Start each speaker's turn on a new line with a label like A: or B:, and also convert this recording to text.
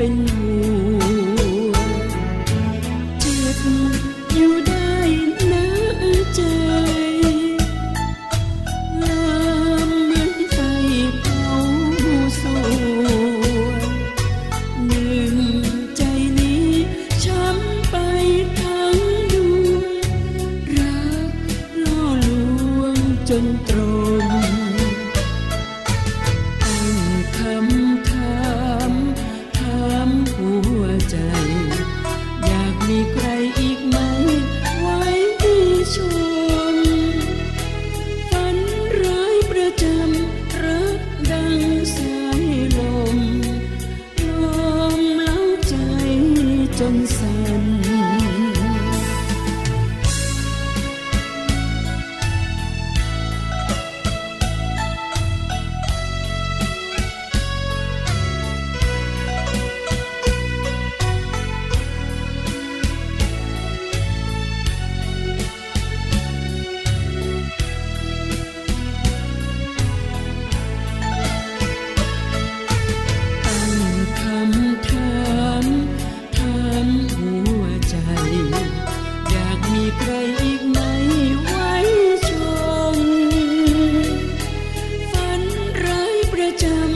A: เป็นห่วงเจ็บอยู่ได้นะใจลามเหมือนไฟเผาสวงหนึ่งใจนี้ช้ำไปทั้งดวงรักล่อลวงจนตรง 真น จำ